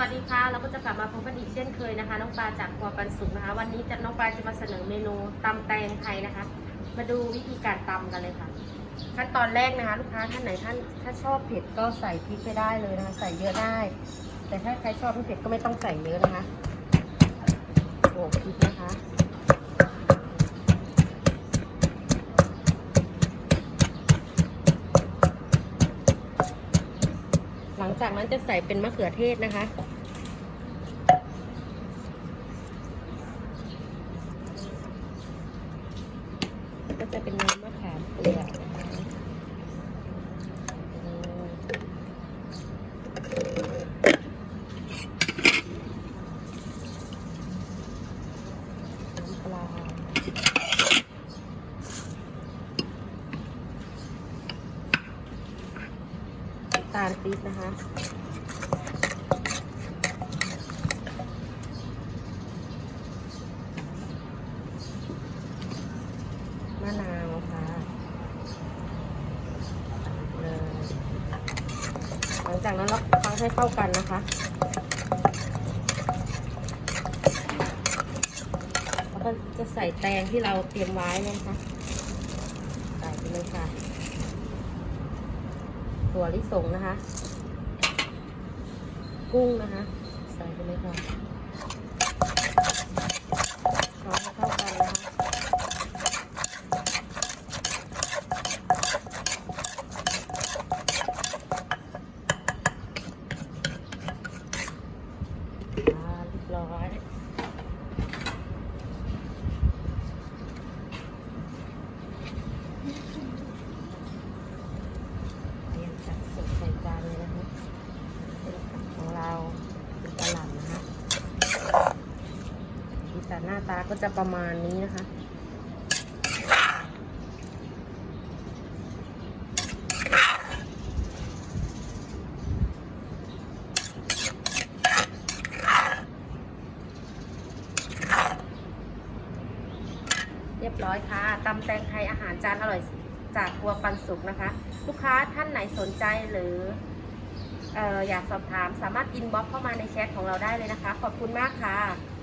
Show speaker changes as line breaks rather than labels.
วัสดีค่ะ เราก็จะกลับมาพบกันอีกเช่นเคยนะคะ น้องปลาจากครัวปันสุกนะคะ วันนี้จะน้องปลาจะมาเสนอเมนูตำแตงไทยนะคะ มาดูวิธีการตำกันเลยค่ะ ขั้นตอนแรกนะคะ ลูกค้าท่านไหนท่านถ้าชอบเผ็ดก็ใส่พริกไปได้เลยนะคะ ใส่เยอะได้ แต่ถ้าใครชอบไม่เผ็ดก็ไม่ต้องใส่เยอะนะคะโอ้พริกนะคะ ห ลังจากนั้นจะใส่เป็นมะเขือเทศนะคะ ก็จะเป็นน้ำมะขามเปียกนะคะอืมน้ำปลาน้ำ ตาลปี๊บนะคะ มะนาวค่ะหลังจากนั้นเราพักให้เข้ากันนะคะแล้วก็จะใส่แตงที่เราเตรียมไว้นะคะ ใส่ไปเลยค่ะ ถั่วลิสงนะคะ กุ้งนะคะ ใส่ไปเลยค่ะรอให้เข้ากันนะคะอ่าเรียบร้อยเตรียมจัดเสิร์ฟใส่จานเลยนะคะเป็นผักของเราเป็นกระหล่ำนะคะ สีสันหน้าตาก็จะประมาณนี้นะคะ เรียบร้อยค่ะตำแตงไทยอาหารจานอร่อยจากครัวปันสุกนะคะ ลูกค้าท่านไหนสนใจหรืออออยากสอบถามสามารถอินบ็อกเข้ามาในแชทของเราได้เลยนะคะ ขอบคุณมากค่ะ